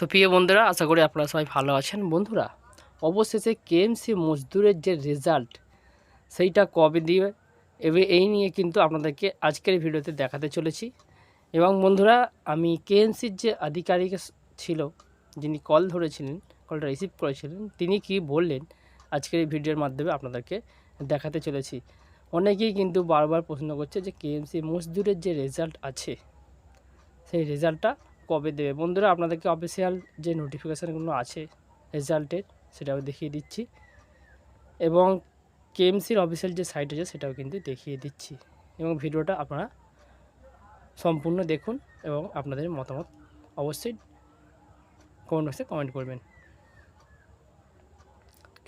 তো প্রিয় বন্ধুরা, আশা করি আপনারা সবাই ভালো আছেন। বন্ধুরা, অবশেষে কেএমসি মজদুরের যে রেজাল্ট সেইটা কবে দিবে এবে এই নিয়ে কিন্তু আপনাদেরকে আজকের ভিডিওতে দেখাতে চলেছি। এবং বন্ধুরা, আমি কেএমসির যে আধিকারিক ছিল, যিনি কল ধরেছিলেন কলটা রিসিভ করেছিলেন, তিনি কি বললেন, আজকের এই ভিডিওর মাধ্যমে আপনাদেরকে দেখাতে চলেছি। অনেকেই কিন্তু বারবার প্রশ্ন করছে যে, কেএমসি মজদুরের যে রেজাল্ট আছে, সেই রেজাল্টটা কবে দেবে? বন্ধুরা, আপনাদেরকে অফিসিয়াল যে নোটিফিকেশানগুলো আছে রেজাল্টের সেটাও দেখিয়ে দিচ্ছি। এবং কেএমসির অফিসিয়াল যে সাইট আছে, সেটাও কিন্তু দেখিয়ে দিচ্ছি। এবং ভিডিওটা আপনারা সম্পূর্ণ দেখুন এবং আপনাদের মতামত অবশ্যই কমেন্ট বক্সে কমেন্ট করবেন।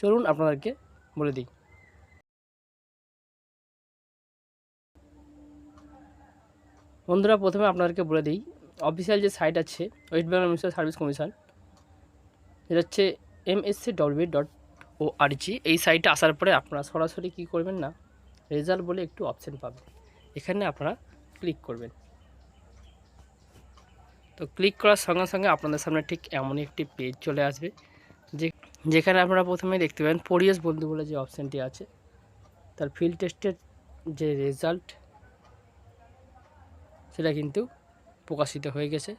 চলুন, আপনাদেরকে বলে দিই। বন্ধুরা, প্রথমে আপনাদেরকে বলে দিই অফিসিয়াল যে সাইট আছে, West Bengal municipal service commission, যেটা হচ্ছে MSC W dot O RG এই সাইটে আসার পরে আপনারা সরাসরি কী করবেন না রেজাল্ট বলে একটু অপশান পাবেন। এখানে আপনারা ক্লিক করবেন। তো ক্লিক করার সঙ্গে সঙ্গে আপনাদের সামনে ঠিক এমনই একটি পেজ চলে আসবে, যে যেখানে আপনারা প্রথমে দেখতে পাবেন পরিবেশ বন্ধু বলে যে অপশানটি আছে, তার ফিল্ড টেস্টের যে রেজাল্ট সেটা কিন্তু প্রকাশিত হয়ে গেছে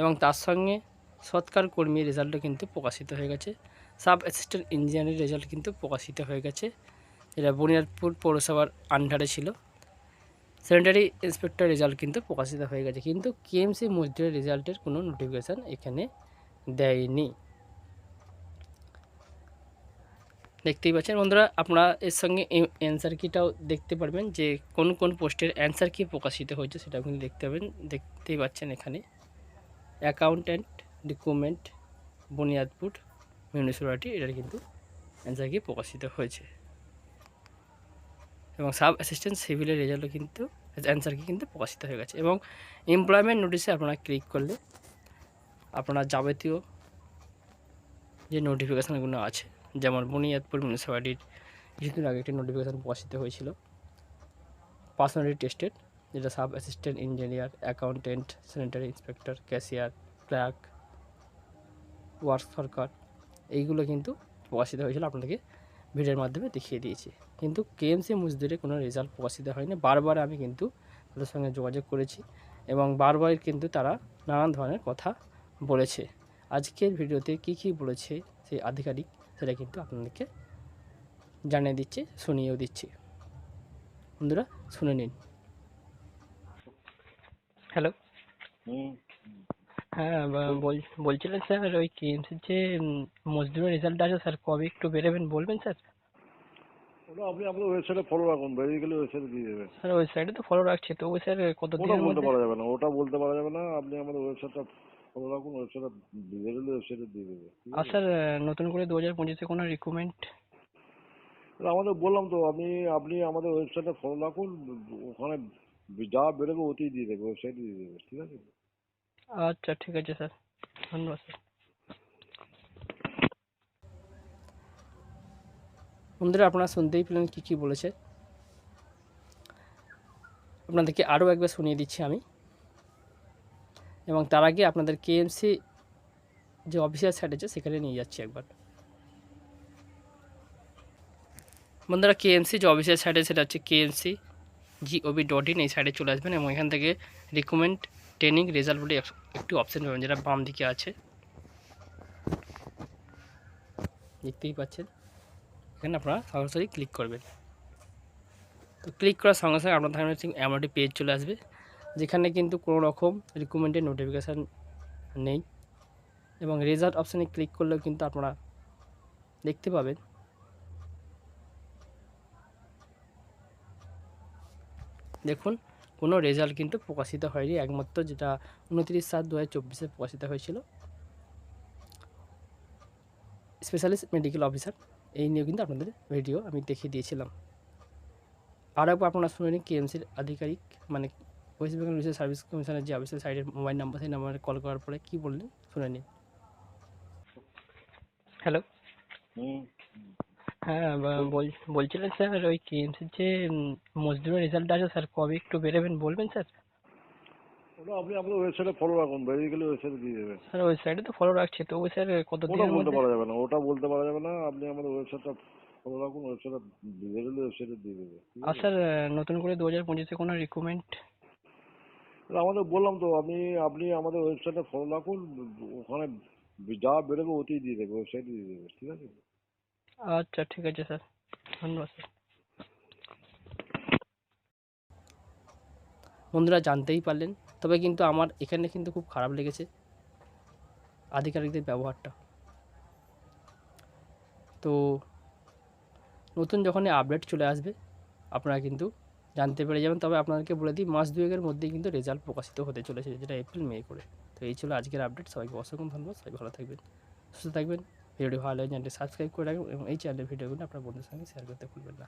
এবং তার সঙ্গে সৎকার কর্মীর রেজাল্টও কিন্তু প্রকাশিত হয়ে গেছে। সাব অ্যাসিস্ট্যান্ট ইঞ্জিনিয়ারের রেজাল্ট কিন্তু প্রকাশিত হয়ে গেছে। যেটা বুনিয়াদপুর পৌরসভার আন্ডারে ছিল। স্যানিটারি ইন্সপেক্টর রেজাল্ট কিন্তু প্রকাশিত হয়ে গেছে। কিন্তু কেএমসি মজদুরের রেজাল্টের কোনো নোটিফিকেশান এখানে দেয়নি। দেখতেই পাচ্ছেন। বন্ধুরা, আপনারা এর সঙ্গে অ্যান্সার কিটাও দেখতে পারবেন যে কোন কোন পোস্টের অ্যান্সার কি প্রকাশিত হয়েছে সেটাও কিন্তু দেখতে পাবেন। দেখতেই পাচ্ছেন এখানে। অ্যাকাউন্ট্যান্ট ডকুমেন্ট বুনিয়াদপুর মিউনিসিপ্যালিটি এটার কিন্তু অ্যান্সার কি প্রকাশিত হয়েছে। এবং সাব অ্যাসিস্ট্যান্ট সিভিলের রেজাল্টও কিন্তু অ্যান্সার কি কিন্তু প্রকাশিত হয়ে গেছে। এবং এমপ্লয়মেন্ট নোটিশে আপনারা ক্লিক করলে আপনার যাবতীয় যে নোটিফিকেশানগুলো আছে যেমন বুনিয়াদপুর মিউনিসিপ্যালিটির কিছুদিন আগে একটি নোটিফিকেশান প্রকাশিত হয়েছিল। পার্সোনালি টেস্টেড যেটা sub assistant engineer accountant sanitary inspector cashier clerk work সরকার এইগুলো কিন্তু প্রকাশিত হয়েছিল। আপনাদেরকে ভিডিওর মাধ্যমে দেখিয়ে দিয়েছি। কিন্তু কেএমসি মজদুরে কোনো রেজাল্ট প্রকাশিত হয়নি। বারবার আমি কিন্তু তাদের সঙ্গে যোগাযোগ করেছি এবং বারবার কিন্তু তারা নানান ধরনের কথা বলেছে। আজকের ভিডিওতে কি কি বলেছে সেই আধিকারিক? সেটা কিন্তু আপনাদেরকে জানিয়ে দিচ্ছি শুনিয়েও দিচ্ছি। বন্ধুরা শুনে নিন। হ্যালো হুম। হ্যাঁ বলছিলেন স্যার ওই কেএমসির যে মজদুরের রেজাল্ট আছে স্যার কবে একটু বেরোবেন বলবেন স্যার? ওটা আপনি আপনার ওয়েবসাইটে ফলো রাখুন বেরিয়ে গেলে ওয়েবসাইটে দিয়ে দেবেন। স্যার ওই সাইডে তো ফলো রাখছি তো ওই স্যার কত ওটা দিনের বলতে পারা যাবে না ওটা বলতে পারা যাবে না আপনি আমাদের ওয়েবসাইটটা ফলো রাখুন ওয়েবসাইটে বেরোলে ওয়েবসাইটে দিয়ে দেবে আর স্যার নতুন করে দু হাজার পঁচিশে কোনো এটা আমাদের বললাম তো আপনি আপনি আমাদের ওয়েবসাইটে ফলো রাখুন ওখানে যা বেরোবে ওতেই দিয়ে দেবে ওয়েবসাইটে দিয়ে দেবে ঠিক আছে? আচ্ছা ঠিক আছে স্যার। ধন্যবাদ স্যার। বন্ধুরা আপনারা শুনতেই পেলেন কী কী বলেছে। আপনাদেরকে আরও একবার শুনিয়ে দিচ্ছি আমি। এবং তার আগে আপনাদের কেএমসি যে অফিসিয়াল সাইট আছে, সেখানে নিয়ে যাচ্ছি একবার। বন্ধুরা কেএমসি যে অফিসিয়াল সাইট সেটা হচ্ছে কেএমসি জিওবি ডট ইন এই সাইডে চলে আসবেন এবং এখান থেকে রিকমেন্ড ট্রেনিং রেজাল্ট বলে একটি অপশান পাবেন যেটা বাম দিকে আছে। দেখতেই পাচ্ছেন? এখানে আপনারা সরাসরি ক্লিক করবেন। তো ক্লিক করার সঙ্গে সঙ্গে আপনার সামনে এমন একটি পেজ চলে আসবে। যেখানে কিন্তু কোনো রকম রিকমেন্ডের নোটিফিকেশান নেই। এবং রেজাল্ট অপশানে ক্লিক করলেও কিন্তু আপনারা দেখতে পাবেন। দেখুন, কোনো রেজাল্ট কিন্তু প্রকাশিত হয়নি, একমাত্র যেটা উনত্রিশ সাত দু হাজার প্রকাশিত হয়েছিল। স্পেশালিস্ট মেডিকেল অফিসার এই নিয়ে কিন্তু আপনাদের ভিডিও আমি দেখিয়ে দিয়েছিলাম। আর একবার আপনারা শুনে নিন কেএমসির আধিকারিক মানে ওয়েস্ট বেঙ্গল মিউনিসিপ্যাল সার্ভিস কমিশনের যে অফিসের সাইডের মোবাইল নাম্বার সেই নাম্বারে কল করার পরে কি বললেন? শুনে নিন। হ্যালো হুম। হ্যাঁ বলছিলেন স্যার ওই কেএমসির যে মজদুরের রেজাল্ট আছে স্যার কবে একটু বেরোবেন বলবেন স্যার? ওটা আপনি আমাদের ওয়েবসাইটে ফলো রাখুন বেরিয়ে গেলে ওয়েবসাইটে দিয়ে দেবে স্যার ওয়েবসাইটে তো ফলো রাখছি তো ওয়েবসাইটে কত ওটা বলতে পারা যাবে না ওটা বলতে পারা যাবে না আপনি আমাদের ওয়েবসাইটটা ফলো রাখুন ওয়েবসাইটে বেরোলে ওয়েবসাইটে দিয়ে দেবে আর স্যার নতুন করে দু হাজার পঁচিশে কোনো রিক্রুটমেন্ট এটা আমাদের বললাম তো আপনি আপনি আমাদের ওয়েবসাইটে ফলো রাখুন ওখানে যা বেরোবে ওতেই দিয়ে দেবে ওয়েবসাইটে দিয়ে দেবে ঠিক আছে? আচ্ছা ঠিক আছে স্যার। ধন্যবাদ স্যার। বন্ধুরা জানতেই পারলেন তবে কিন্তু আমার এখানে কিন্তু খুব খারাপ লেগেছে আধিকারিকদের ব্যবহারটা। তো নতুন যখনই আপডেট চলে আসবে আপনারা কিন্তু জানতে পেরে যাবেন। তবে আপনাদেরকে বলে দিই, মাস দুয়েকের মধ্যেই কিন্তু রেজাল্ট প্রকাশিত হতে চলেছে, যেটা এপ্রিল মে করে। তো এই ছিল আজকের আপডেট সবাইকে অসংখ্য ধন্যবাদ। সবাই ভালো থাকবেন, সুস্থ থাকবেন। ভিডিওটি ভালো লাগে চ্যানেলটি সাবস্ক্রাইব করে রাখবেন এবং এই চ্যানেলের ভিডিওগুলো আপনার বন্ধুর সঙ্গে শেয়ার করতে ভুলবেন না।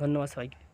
ধন্যবাদ সবাইকে।